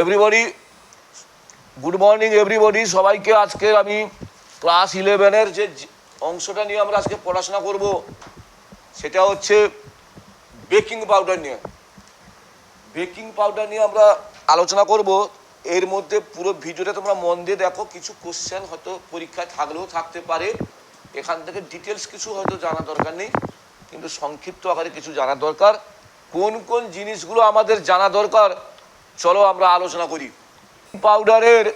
Everybody good morning everybody সবাইকে আজকে আমি ক্লাস ইলেভেনের যে অংশটা নিয়ে আমরা আজকে পড়াশোনা করব, সেটা হচ্ছে বেকিং পাউডার নিয়ে। বেকিং পাউডার নিয়ে আমরা আলোচনা করব। এর মধ্যে পুরো ভিডিওটা তোমরা মন দিয়ে দেখো, কিছু কোশ্চেন হয়তো পরীক্ষায় থাকলেও থাকতে পারে। এখান থেকে ডিটেলস কিছু হয়তো জানা দরকার নেই, কিন্তু সংক্ষিপ্ত আকারে কিছু জানা দরকার। কোন কোন জিনিসগুলো আমাদের জানা দরকার চলো আমরা আলোচনা করি। পাউডারের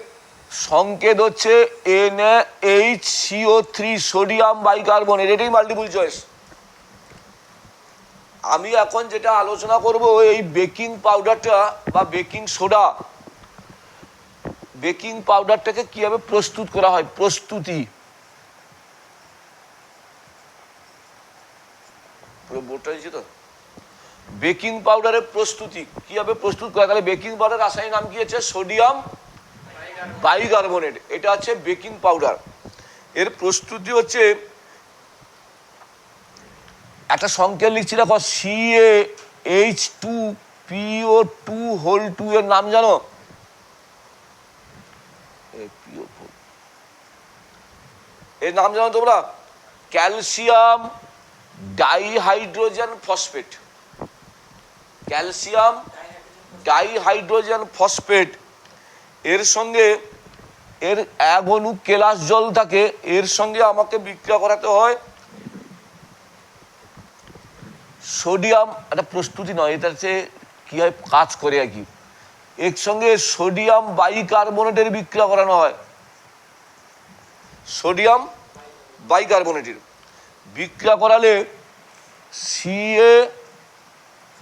সংকেত হচ্ছে N H CO three sodium bicarbonate এটাই মাল্টিপুল চয়েস আমি এখন যেটা আলোচনা করব, এই বেকিং পাউডারটা বা বেকিং সোডা বেকিং পাউডারটাকে কীভাবে প্রস্তুত করা হয়, প্রস্তুতি। পুরো বোর্ডটা তো? বেকিং পাউডারের প্রস্তুতি। কীভাবে প্রস্তুত করা তাহলে বেকিং পাউডার রাসায়নিক নাম কি হচ্ছে সোডিয়াম বাইকার্বনেট। এটা হচ্ছে বেকিং পাউডার। এর প্রস্তুতি হচ্ছে, একটা সংকেত লিখছি, দেখো C H two PO two whole two এর নাম জানো। এর নাম জানো তোমরা? Calcium dihydrogen phosphate. Calcium dihydrogen phosphate. এর সঙ্গে এর এক অণু কেলাস জল থাকে। এর সঙ্গে আমাকে বিক্রিয়া করাতে হয় সোডিয়াম। একটা প্রস্তুতি নয় এটা হচ্ছে কী হয়, কাজ করে আর কি। এর সঙ্গে সোডিয়াম বাইকার্বনেটের বিক্রিয়া করানো হয়। সোডিয়াম বাইকার্বনেটের। বিক্রিয়া করালে CA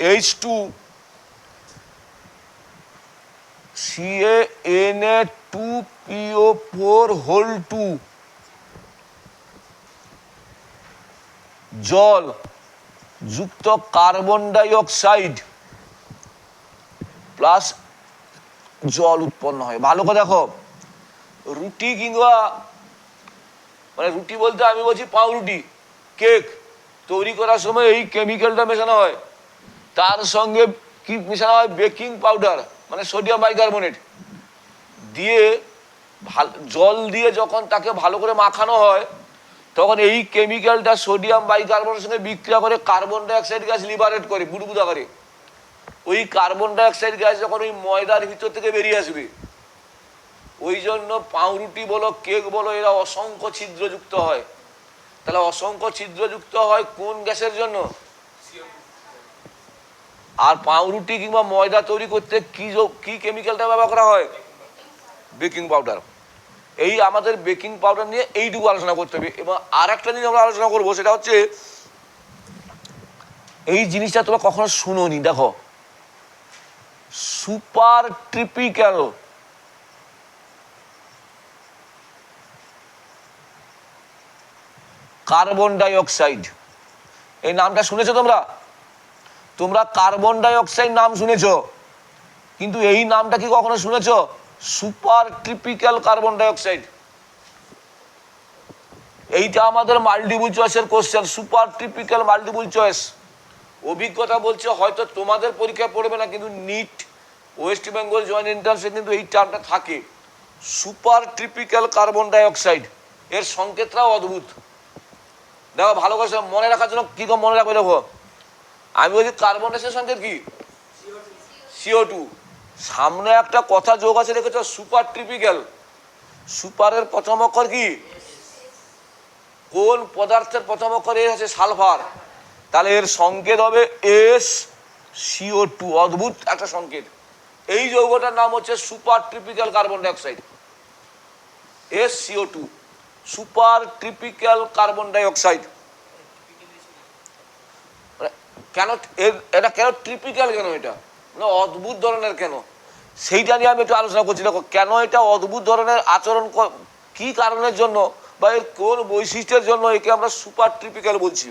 H two CA N A two PO four whole two জল যুক্ত কার্বন ডাই অক্সাইড প্লাস জল উৎপন্ন হয় ভালো করে দেখো রুটি কিংবা মানে রুটি বলতে আমি বলছি পাউরুটি কেক তৈরি করার সময় এই কেমিক্যালটা মেশানো হয় তার সঙ্গে কি মেশানো হয়? বেকিং পাউডার মানে সোডিয়াম বাইকার্বনেট। দিয়ে ভালো, জল দিয়ে যখন তাকে ভালো করে মাখানো হয়, তখন এই কেমিক্যালটা সোডিয়াম বাইকার্বনের সঙ্গে বিক্রিয়া করে কার্বন ডাইঅক্সাইড গ্যাস লিবারেট করে, বুদবুদা করে। ওই কার্বন ডাইঅক্সাইড গ্যাস যখন ওই ময়দার ভিতর থেকে বেরিয়ে আসবে, ওই জন্য পাউরুটি বলো, কেক বলো, এরা অসংখ্য ছিদ্রযুক্ত হয়। তাহলে অসংখ্য ছিদ্রযুক্ত হয় কোন গ্যাসের জন্য? আর পাউরুটি কিংবা ময়দা তৈরি করতে কি কি কেমিক্যালটা ব্যবহার করা হয়? বেকিং পাউডার এই আমাদের বেকিং পাউডার নিয়ে এইটুকু আলোচনা করতে হবে। এবং আর একটা জিনিস আমরা আলোচনা করব, সেটা হচ্ছে এই জিনিসটা তোমরা কখনো শুনোনি, দেখো। সুপার ট্রিপিক্যাল কার্বন ডাইঅক্সাইড এই নামটা শুনেছো তোমরা? তোমরা কার্বন ডাই অক্সাইড নাম শুনেছ? কিন্তু এই নামটা কি কখনো শুনেছ? সুপার ট্রিপিক্যাল কার্বন ডাই অক্সাইড এইটা আমাদের মাল্টিপুল চয়েসের কোশ্চেন, সুপার ট্রিপিক্যাল মাল্টিপুল চয়েস। অভিজ্ঞতা বলছে হয়তো তোমাদের পরীক্ষায় পড়বে না, কিন্তু নিট, ওয়েস্ট বেঙ্গল জয়েন্ট এন্ট্রান্সে কিন্তু এই টার্মটা থাকে। সুপার ট্রিপিক্যাল কার্বন ডাই অক্সাইড এর সংকেতটাও অদ্ভুত। দেখো ভালো করে মনে রাখার জন্য কী মনে রাখবে দেখো? আমি বলছি কার্বন ডাইঅক্সাইড সংকেত কি সিও টু সামনে একটা কথা যোগ আছে দেখেছ সুপার ট্রিপিক্যাল সুপারের প্রথম অক্ষর কি? কোন পদার্থের প্রথম অক্ষর? এস আছে সালফার। তাহলে এর সংকেত হবে এস সিও টু অদ্ভুত একটা সংকেত। এই যৌগটার নাম হচ্ছে supercritical carbon dioxide S CO two supercritical carbon dioxide মানে কেন এটা কেন ট্রিপিক্যাল কেন এটা? মানে অদ্ভুত ধরনের কেন? সেইটা নিয়ে আমি একটু আলোচনা করছি। দেখো, কেন এটা অদ্ভুত ধরনের আচরণ কি কারণের জন্য বা এর কোন বৈশিষ্ট্যের জন্য একে আমরা সুপার ট্রিপিক্যাল বলছি?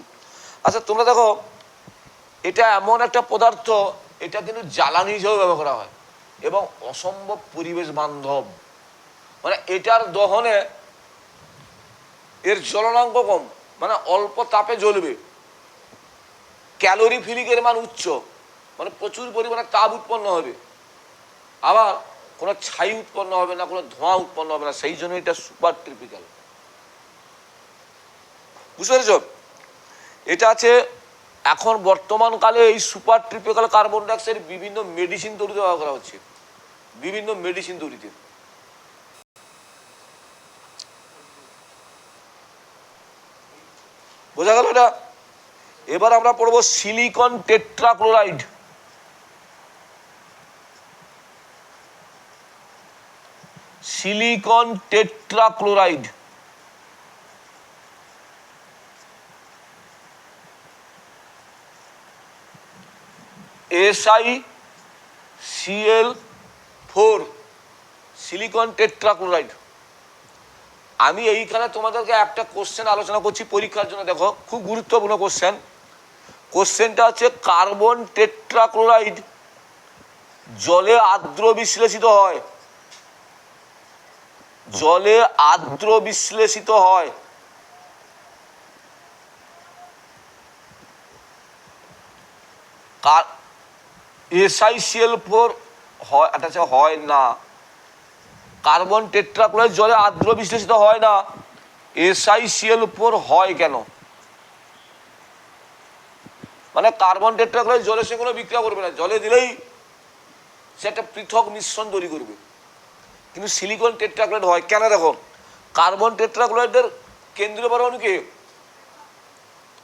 আচ্ছা তোমরা দেখো, এটা এমন একটা পদার্থ, এটা কিন্তু জ্বালানি হিসেবে ব্যবহার করা হয় এবং অসম্ভব পরিবেশ বান্ধব। মানে এটার দহনে এর জ্বলনাঙ্ক কম মানে অল্প তাপে জ্বলবে। ক্যালোরি ফিলিকের মান উচ্চ। মানে প্রচুর পরিমাণে তাপ উৎপন্ন হবে। আবার কোনো ছাই উৎপন্ন হবে না, কোনো ধোঁয়া উৎপন্ন হবে না, সেই জন্য এটা সুপার ট্রিপিক্যাল বুঝতে পেরেছ? এটা আছে এখন বর্তমান কালে এই সুপার ট্রিপিক্যাল কার্বন ডাইঅক্সাইড বিভিন্ন মেডিসিন তৈরিতে ব্যবহার করা হচ্ছে। বিভিন্ন মেডিসিন তৈরিতে। বোঝা গেল এটা? এবার আমরা পড়ব silicon tetrachloride. Silicon tetrachloride. SI CL four, silicon tetrachloride. আমি এইখানে তোমাদেরকে একটা কোশ্চেন আলোচনা করছি পরীক্ষার জন্য। দেখো, খুব গুরুত্বপূর্ণ কোশ্চেন কোশ্চেনটা হচ্ছে কার্বন টেট্রাক্লোরাইড জলে আর্দ্র বিশ্লেষিত হয়। জলে আর্দ্র বিশ্লেষিত হয়। এসআইসিএল ফোর হয়, এটা হয় না। কার্বন টেট্রাক্লোরাইড জলে আর্দ্র বিশ্লেষিত হয় না। এসআইসিএল ফোর হয় কেন? মানে কার্বন টেট্রাক্লোরাইড জলে কোনো বিক্রিয়া করবে না। জলে দিলেই সে একটা পৃথক মিশ্রণ তৈরি করবে। কিন্তু সিলিকন টেট্রাক্লোরাইড হয় কেন দেখো? কার্বন টেট্রাক্লোরাইডের কেন্দ্রীয় পরমাণু কে?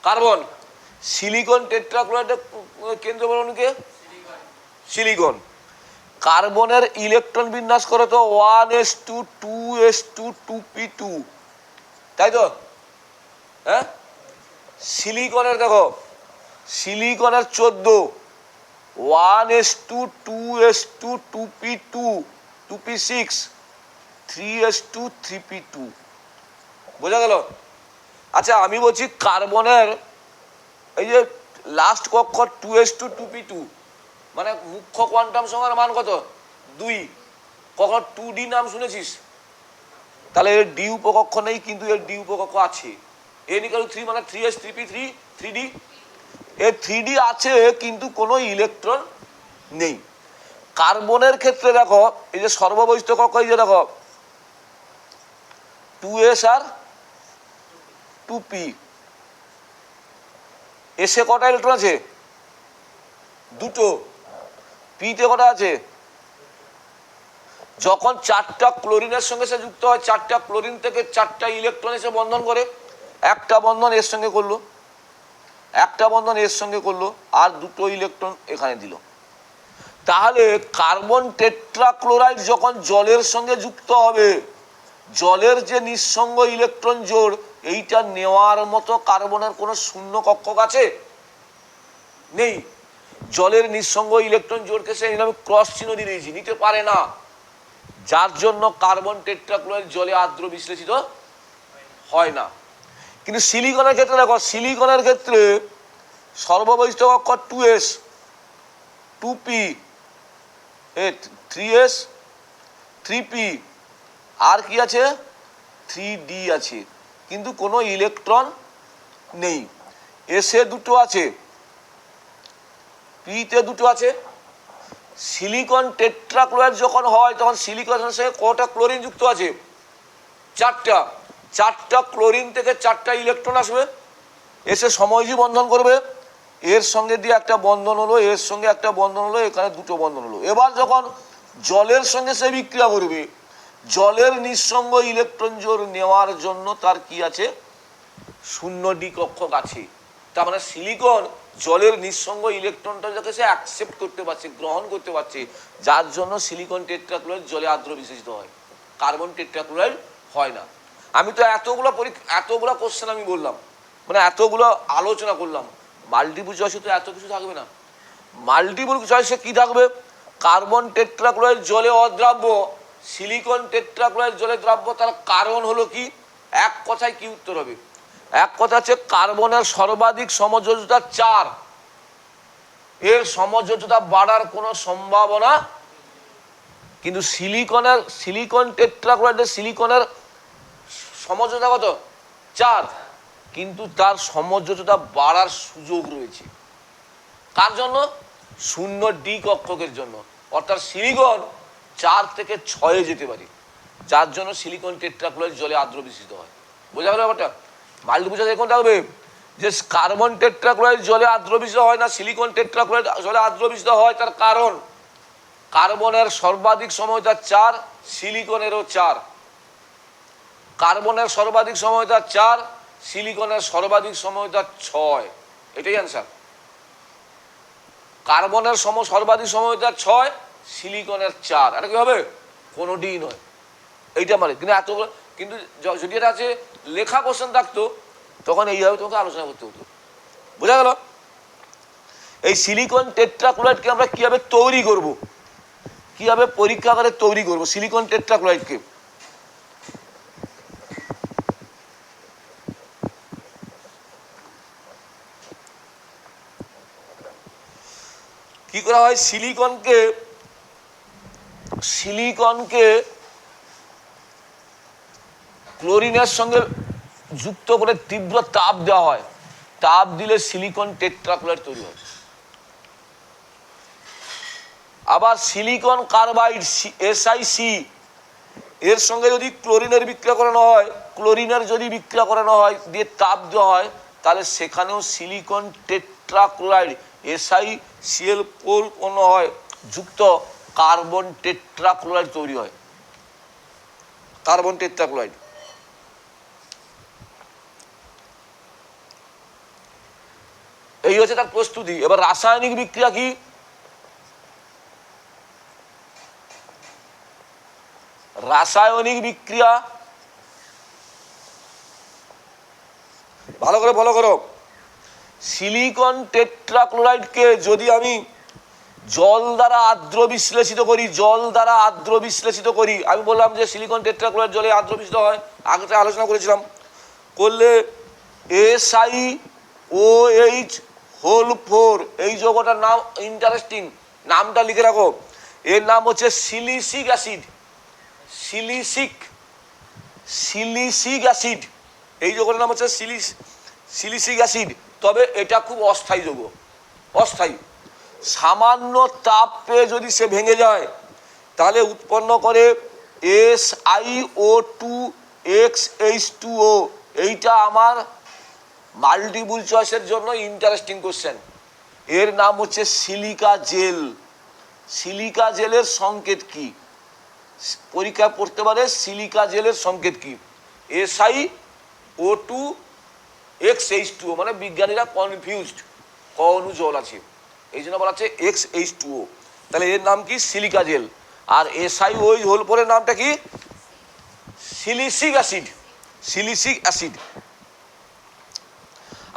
কার্বন। সিলিকন টেট্রাক্লোরাইডের কেন্দ্রীয় পরমাণু কে? সিলিকন। কার্বনের ইলেকট্রন বিন্যাস করে তো one S two two S two two P two. তাই তো? হ্যাঁ? সিলিকনের দেখো সিলিকনের চোদ্দ। One S two two S two two P two two P six, three S two, three P two. বোঝা গেল? আচ্ছা আমি বলছি কার্বনের এই যে লাস্ট কক্ষ two S two two P two মানে মুখ্য কোয়ান্টাম সংখ্যার মান কত? দুই। কখন টু ডি নাম শুনেছিস? তাহলে এর ডি উপকক্ষ নেই, কিন্তু এর ডি উপকক্ষ আছে। এন ইকাল থ্রি মানে three S three P three three D এর থ্রি আছে, কিন্তু কোনো ইলেকট্রন নেই। কার্বনের ক্ষেত্রে দেখো, এই যে সর্ববৈশিষ্ট্য কক্ষ, এই যে দেখো টু এস আর টু পি এসে কটা ইলেকট্রন আছে? দুটো। পিতে কটা আছে? যখন চারটা ক্লোরিনের সঙ্গে সে যুক্ত হয়, চারটা ক্লোরিন থেকে চারটা ইলেকট্রন এসে বন্ধন করে, একটা বন্ধন এর সঙ্গে করল। একটা বন্ধন এর সঙ্গে করল, আর দুটো ইলেকট্রন এখানে দিল। তাহলে কার্বন টেট্রাক্লোরাইড যখন জলের সঙ্গে যুক্ত হবে, জলের যে নিঃসঙ্গ ইলেকট্রন জোড়, এইটা নেওয়ার মতো কার্বনের কোনো শূন্য কক্ষক আছে? নেই। জলের নিঃসঙ্গ ইলেকট্রন জোড়কে সে আমি ক্রস চিহ্ন দিয়ে দিয়েছি, নিতে পারে না। যার জন্য কার্বন টেট্রাক্লোরাইড জলে আর্দ্র বিশ্লেষিত হয় না। কিন্তু সিলিকনের ক্ষেত্রে দেখো, সিলিকনের ক্ষেত্রে সর্ববৈশিষ্ট্য অক্ষর two S two P three S three P আর কি আছে? থ্রি ডি আছে। কিন্তু কোনো ইলেকট্রন নেই। এসে দুটো আছে। পিতে দুটো আছে। সিলিকন টেট্রাক্লোরাইড যখন হয়, তখন সিলিকনের সঙ্গে কটা ক্লোরিন যুক্ত আছে? চারটা। চারটা ক্লোরিন থেকে চারটা ইলেকট্রন আসবে, এসে সময়জি বন্ধন করবে, এর সঙ্গে দিয়ে একটা বন্ধন হলো, এর সঙ্গে একটা বন্ধন হলো, এখানে দুটো বন্ধন হলো। এবার যখন জলের সঙ্গে সে বিক্রিয়া করবে, জলের নিঃসঙ্গ ইলেকট্রন জোর নেওয়ার জন্য তার কি আছে? শূন্য ডি কক্ষক আছে। তার মানে সিলিকন জলের নিঃসঙ্গ ইলেকট্রনটা যাকে সে অ্যাকসেপ্ট করতে পারছে, গ্রহণ করতে পারছে, যার জন্য সিলিকন টেট্রাক্লোরাইড জলে আর্দ্র বিশেষিত হয়। কার্বন টেট্রাক্লোরাইড হয় না। আমি তো এতগুলো পরীক্ষা, এতগুলো কোশ্চেন আমি বললাম। মানে এতগুলো আলোচনা করলাম। মাল্টিপুল চয়েসে তো এত কিছু থাকবে না। মাল্টিপুল চয়েসে কি থাকবে? কার্বন টেট্রাক্লোরাইড জলে অদ্রাব্য সিলিকন টেট্রাক্লোরাইড জলে দ্রাব্য, তার কারণ হলো কি? এক কথায় কি উত্তর হবে? এক কথা হচ্ছে কার্বনের সর্বাধিক সমযোজতা চার। এর সমযোজতা বাড়ার কোনো সম্ভাবনা কিন্তু সিলিকনের সিলিকন টেট্রাক্লোরাইডের সিলিকনের সমযোজতা কত? চার। কিন্তু তার সমযোজতা বাড়ার সুযোগ রয়েছে। কার জন্য? শূন্য ডি কক্ষকের জন্য। অর্থাৎ সিলিকন চার থেকে ছয়ে যেতে পারি। যার জন্য সিলিকন টেট্রাক্লোরাইড জলে আর্দ্র বিস্তৃত হয়। বোঝা গেল ব্যাপারটা? মাল্টি বোঝা দেখুন থাকবে যে কার্বন টেট্রাক্লোরাইড জলে আর্দ্র বিস্তৃত হয় না, সিলিকন টেট্রাক্লোরাইড জলে আর্দ্র বিস্তৃত হয় তার কারণ। কার্বনের সর্বাধিক সময়টা চার, সিলিকনেরও চার। কার্বনের সর্বাধিক সময়টা চার, সিলিকনের সর্বাধিক সময়টা ছয়। এটাই অ্যান্সার কার্বনের সম, সর্বাধিক সময়টা ছয়, সিলিকনের চার। এটা কি হবে কোনোটিই নয়। এইটা মানে কিন্তু এত কিন্তু যদি এটা আছে, লেখা কোশ্চেন থাকতো, তখন এইভাবে তোমাকে আলোচনা করতে হতো। বোঝা গেল? এই সিলিকন টেট্রাক্লোরাইডকে আমরা কীভাবে তৈরি করব? কীভাবে পরীক্ষা করে তৈরি করব? সিলিকন টেট্রাক্লোরাইডকে। করা হয় সিলিকনকে সিলিকনকে ক্লোরিনের সঙ্গে যুক্ত করে তীব্র তাপ দেওয়া হয়। তাপ দিলে সিলিকন টেট্রাক্লোরাইড তৈরি হয়। আবার সিলিকন কার্বাইড এসআইসি এর সঙ্গে যদি ক্লোরিনের বিক্রিয়া করানো হয়, ক্লোরিনের যদি বিক্রিয়া করানো হয়, দিয়ে তাপ দেওয়া হয়, তাহলে সেখানেও silicon tetrachloride SI CL four কোনো হয়? যুক্ত কার্বন টেট্রাক্লোরাইড তৈরি হয়। Carbon tetrachloride. এই হচ্ছে তার প্রস্তুতি। এবার রাসায়নিক বিক্রিয়া কি? রাসায়নিক বিক্রিয়া। ভালো করে ফলো করো। সিলিকন টেট্রাক্লোরাইডকে যদি আমি জল দ্বারা আর্দ্র বিশ্লেষিত করি, জল দ্বারা আর্দ্র বিশ্লেষিত করি, আমি বললাম যে সিলিকন টেট্রাক্লোরাইড জলে আর্দ্র বিশ্লেষিত হয়। আগে আলোচনা করেছিলাম। করলে S I O H whole four, এই যৌগটার নাম ইন্টারেস্টিং। নামটা লিখে রাখো। এর নাম হচ্ছে silicic acid. Silicic silicic acid. এই যৌগটার নাম হচ্ছে সিলিস সিলিসিক অ্যাসিড, তবে এটা খুব অস্থায়ী যৌগ, অস্থায়ী। সামান্য তাপ পেয়ে যদি সে ভেঙে যায়, তাহলে উৎপন্ন করে S I O two X H two O. এইটা আমার মাল্টিপুল চয়েসের জন্য ইন্টারেস্টিং কোশ্চেন এর নাম হচ্ছে সিলিকা জেল। সিলিকা জেলের সংকেত কি? পরীক্ষা পড়তে পারে সিলিকা জেলের সংকেত কি? SI O two X H two মানে বিজ্ঞানীরা কনফিউজড ক অনু জল আছে। এই জন্য বলা হচ্ছে এক্স এইচ টু ও তাহলে এর নাম কি? সিলিকা জেল আর এসআই ওই হোল পরের নামটা কি? সিলিসিক অ্যাসিড সিলিসিক অ্যাসিড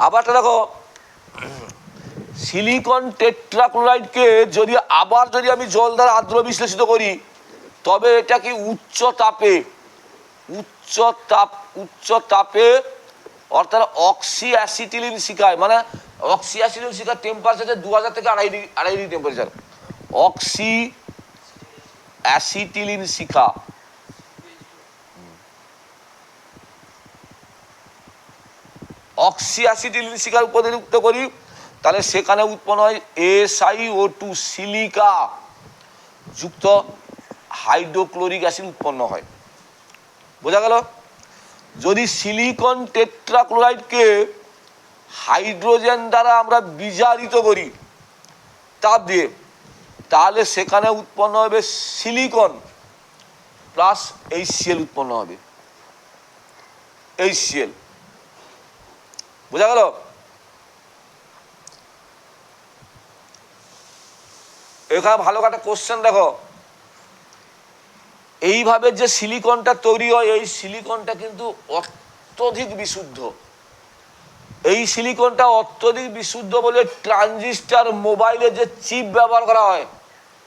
আবার দেখো সিলিকন টেট্রাক্লোরাইডকে যদি আবার যদি আমি জল দ্বারা আর্দ্র বিশ্লেষিত করি, তবে এটা কি উচ্চ তাপে, উচ্চ তাপ, উচ্চ তাপে অর্থাৎ অক্সি অ্যাসিটিলিন শিখায় মানে অক্সি অ্যাসিটিলিন শিখার টেম্পারেচার দু হাজার থেকে আড়াই ডিগ্রি আড়াই ডিগ্রি টেম্পারেচার অক্সি অ্যাসিটিলিন শিখা অক্সি অ্যাসিটিলিন শিকার উপযুক্ত করি তাহলে সেখানে উৎপন্ন হয় এসআই ও টু সিলিকা যুক্ত হাইড্রোক্লোরিক অ্যাসিড উৎপন্ন হয় বোঝা গেল যদি সিলিকন টেট্রাক্লোরাইডকে হাইড্রোজেন দ্বারা আমরা বিজারিত করি, তাপ দিয়ে, তাহলে সেখানে উৎপন্ন হবে সিলিকন প্লাস এই সিএল উৎপন্ন হবে। এই সিএল বোঝা গেল? এখানে ভালো একটা কোশ্চেন দেখো। এইভাবে যে সিলিকনটা তৈরি হয়, এই সিলিকনটা কিন্তু অত্যধিক বিশুদ্ধ। এই সিলিকনটা অত্যধিক বিশুদ্ধ বলে ট্রানজিস্টার মোবাইলে যে চিপ ব্যবহার করা হয়,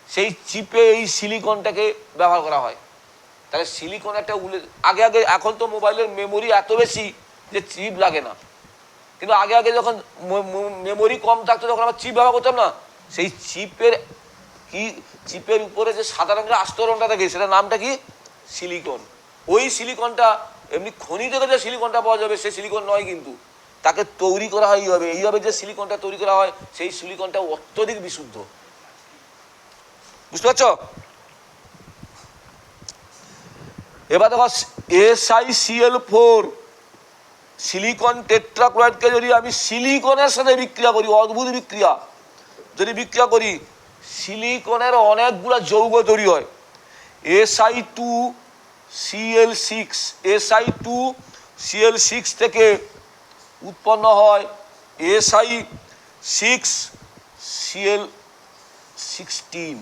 সেই চিপে এই সিলিকনটাকে ব্যবহার করা হয়। তাহলে সিলিকন একটা উল্লে আগে আগে, এখন তো মোবাইলের মেমোরি এত বেশি যে চিপ লাগে না। কিন্তু আগে আগে যখন মেমোরি কম থাকতো তখন আমরা চিপ ব্যবহার করতাম না, সেই চিপের কি চিপের উপরে যে সাদা রঙের আস্তরণটা থাকে সেটার নামটা কি? সিলিকন। ওই সিলিকনটা, এমনি খনি থেকে যে সিলিকনটা পাওয়া যাবে সেই সিলিকন নয় কিন্তু। তাকে তৈরি করা হয় এইভাবে। এইভাবে যে সিলিকনটা তৈরি করা হয়, সেই সিলিকনটা অত্যধিক বিশুদ্ধ। বুঝতে পারছ? এবার দেখো, S I CL four, silicon টেট্রাক্লোরাইডকে যদি আমি সিলিকনের সাথে বিক্রিয়া করি, অদ্ভুত বিক্রিয়া, যদি বিক্রিয়া করি সিলিকনের অনেকগুলো যৌগ তৈরি হয়। SI two CL six. SI two CL six থেকে উৎপন্ন হয়। SI six CL sixteen.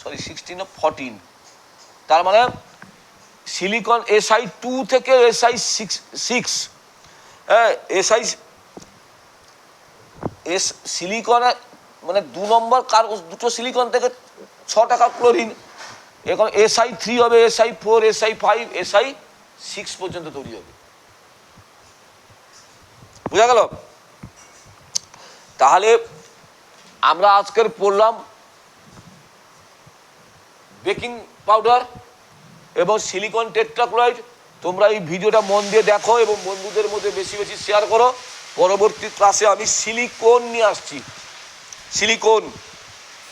Sorry, sixteen fourteen. তার মানে সিলিকন এসআই টু থেকে এসআই সিক্স সিক্স হ্যাঁ এসআই এস সিলিকনে মানে দু নম্বর কার দুটো সিলিকন থেকে ছ টাকা ক্লোরিন এখন এসআই থ্রি হবে SI four SI five SI six পর্যন্ত তৈরি হবে। বোঝা গেল? তাহলে আমরা আজকের পড়লাম বেকিং পাউডার এবং সিলিকন টেট্রাক্লোরাইড তোমরা এই ভিডিওটা মন দিয়ে দেখো এবং বন্ধুদের মধ্যে বেশি বেশি শেয়ার করো। পরবর্তী ক্লাসে আমি সিলিকন নিয়ে আসছি। সিলিকন